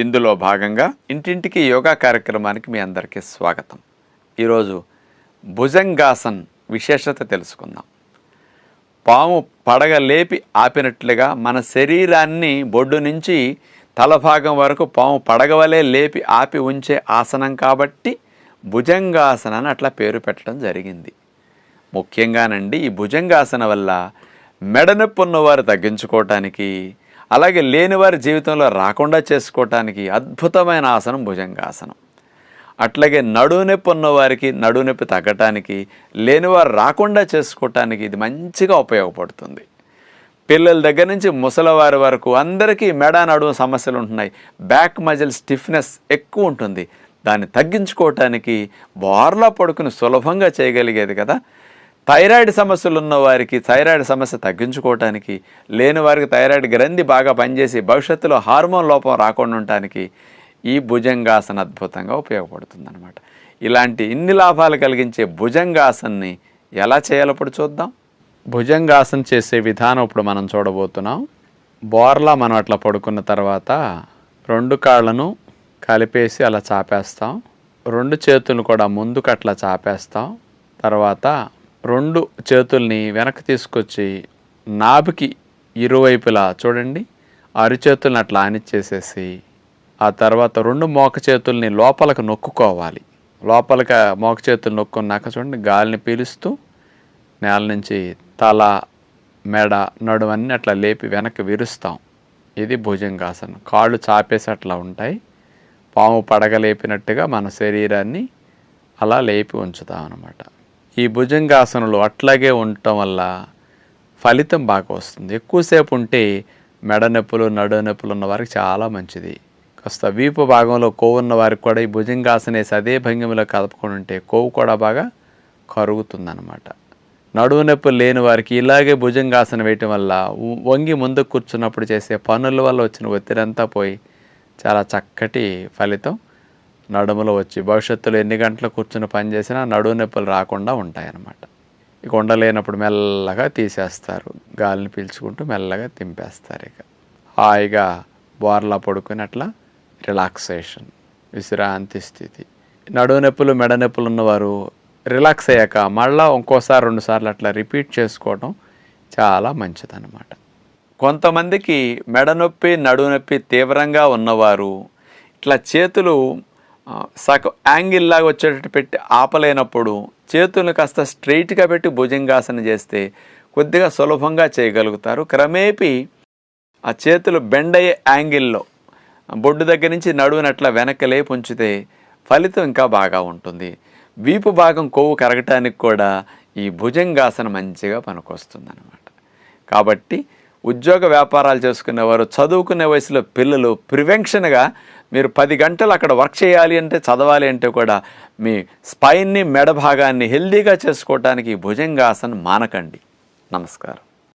ఇందులో భాగంగా ఇంటింటికి యోగా కార్యక్రమానికి మీ అందరికీ స్వాగతం. ఈరోజు భుజంగాసన్ విశేషత తెలుసుకుందాం. పాము పడగ లేపి ఆపినట్లుగా మన శరీరాన్ని బొడ్డు నుంచి తల భాగం వరకు పాము పడగవలే లేపి ఆపి ఉంచే ఆసనం కాబట్టి భుజంగాసన అని అట్లా పేరు పెట్టడం జరిగింది. ముఖ్యంగానండి ఈ భుజంగాసన వల్ల మెడనొప్పి ఉన్నవారు తగ్గించుకోవటానికి అలాగే లేనివారి జీవితంలో రాకుండా చేసుకోవటానికి అద్భుతమైన ఆసనం భుజంగాసనం. అట్లాగే నడునొప్పి ఉన్నవారికి నడునొప్పి తగ్గటానికి లేనివారు రాకుండా చేసుకోవటానికి ఇది మంచిగా ఉపయోగపడుతుంది. పిల్లల దగ్గర నుంచి ముసలివారి వరకు అందరికీ మెడ నడుము సమస్యలు ఉంటున్నాయి. బ్యాక్ మజిల్ స్టిఫ్నెస్ ఎక్కువ ఉంటుంది. దాన్ని తగ్గించుకోవటానికి బోర్లా పడుకుని సులభంగా చేయగలిగేది కదా. థైరాయిడ్ సమస్యలు ఉన్న వారికి థైరాయిడ్ సమస్య తగ్గించుకోవటానికి లేని వారికి థైరాయిడ్ గ్రంథి బాగా పనిచేసి భవిష్యత్తులో హార్మోన్ లోపం రాకుండా ఉండటానికి ఈ భుజంగాసన అద్భుతంగా ఉపయోగపడుతుందన్నమాట. ఇలాంటి ఇన్ని లాభాలు కలిగించే భుజంగాసన్ని ఎలా చేయాలప్పుడు చూద్దాం. భుజంగాసన చేసే విధానం ఇప్పుడు మనం చూడబోతున్నాం. బోర్లా మనం అట్లా పడుకున్న తర్వాత రెండు కాళ్ళను కలిపేసి అలా చాపేస్తాం. రెండు చేతులను కూడా ముందుకు అట్లా చాపేస్తాం. తర్వాత రెండు చేతుల్ని వెనక్కి తీసుకొచ్చి నాభికి ఇరువైపులా చూడండి. అరిచేతుల్ని అట్లా ఆనిచ్చేసేసి ఆ తర్వాత రెండు మోక చేతుల్ని లోపలికి నొక్కుకోవాలి. లోపలికి మోక చేతులు నొక్కున్నాక చూడండి గాలిని పీలుస్తూ నేల నుంచి తల మెడ నడుమన్నీ అట్లా లేపి వెనక్కి విరుస్తాం. ఇది భుజంగాసనం. కాళ్ళు చాపేసి అట్లా ఉంటాయి. పాము పడగలేపినట్టుగా మన శరీరాన్ని అలా లేపి ఉంచుతాం అన్నమాట ఈ భుజంగాసనలు అట్లాగే ఉండటం వల్ల ఫలితం బాగా వస్తుంది. ఎక్కువసేపు ఉంటే మెడ నొప్పులు నడు నొప్పులు ఉన్న వారికి చాలా మంచిది. కాస్త వీపు భాగంలో కొవ్వు ఉన్న వారికి కూడా ఈ భుజంగాసనేసి అదే భంగిమలో కదపకుండా ఉంటే కొవ్వు కూడా బాగా కరుగుతుందన్నమాట. నడువు నొప్పి లేని వారికి ఇలాగే భుజంగాసనం వేయటం వల్ల వంగి ముందు కూర్చున్నప్పుడు చేసే పనుల వల్ల వచ్చిన ఒత్తిడి అంతా పోయి చాలా చక్కటి ఫలితం నడుములో వచ్చి భవిష్యత్తులో ఎన్ని గంటలు కూర్చుని పని చేసినా నడువు నొప్పులు రాకుండా ఉంటాయన్నమాట. ఇక ఉండలేనప్పుడు మెల్లగా తీసేస్తారు. గాలిని పీల్చుకుంటూ మెల్లగా తింపేస్తారు ఇక. హాయిగా బోర్లా పడుకుని అట్లా రిలాక్సేషన్ విశ్రాంతి స్థితి. నడువు నొప్పులు మెడ నొప్పులు ఉన్నవారు రిలాక్స్ అయ్యాక మళ్ళీ ఇంకోసారి రెండుసార్లు అట్లా రిపీట్ చేసుకోవడం చాలా మంచిదన్నమాట. కొంతమందికి మెడ నొప్పి నడువు నొప్పి తీవ్రంగా ఉన్నవారు ఇట్లా చేతులు సగం యాంగిల్ లాగా వచ్చేటట్టు పెట్టి ఆపలేనప్పుడు చేతులను కాస్త స్ట్రైట్గా పెట్టి భుజంగాసన చేస్తే కొద్దిగా సులభంగా చేయగలుగుతారు. క్రమేపీ ఆ చేతులు బెండ్ అయ్యే యాంగిల్లో బొడ్డు దగ్గర నుంచి నడువునట్లా వెనకలే లేపి ఉంచితే ఫలితం ఇంకా బాగా ఉంటుంది. వీపు భాగం కొవ్వు కరగటానికి కూడా ఈ భుజంగాసన మంచిగా పనికొస్తుంది అనమాట కాబట్టి ఉద్యోగ వ్యాపారాలు చేసుకునేవారు చదువుకునే వయసులో పిల్లలు ప్రివెన్షన్గా మీరు పది గంటలు అక్కడ వర్క్ చేయాలి అంటే చదవాలి అంటే కూడా మీ స్పైన్ని మెడ భాగాన్ని హెల్దీగా చేసుకోవటానికి భుజంగాసనం భుజంగాసన మానకండి. నమస్కారం.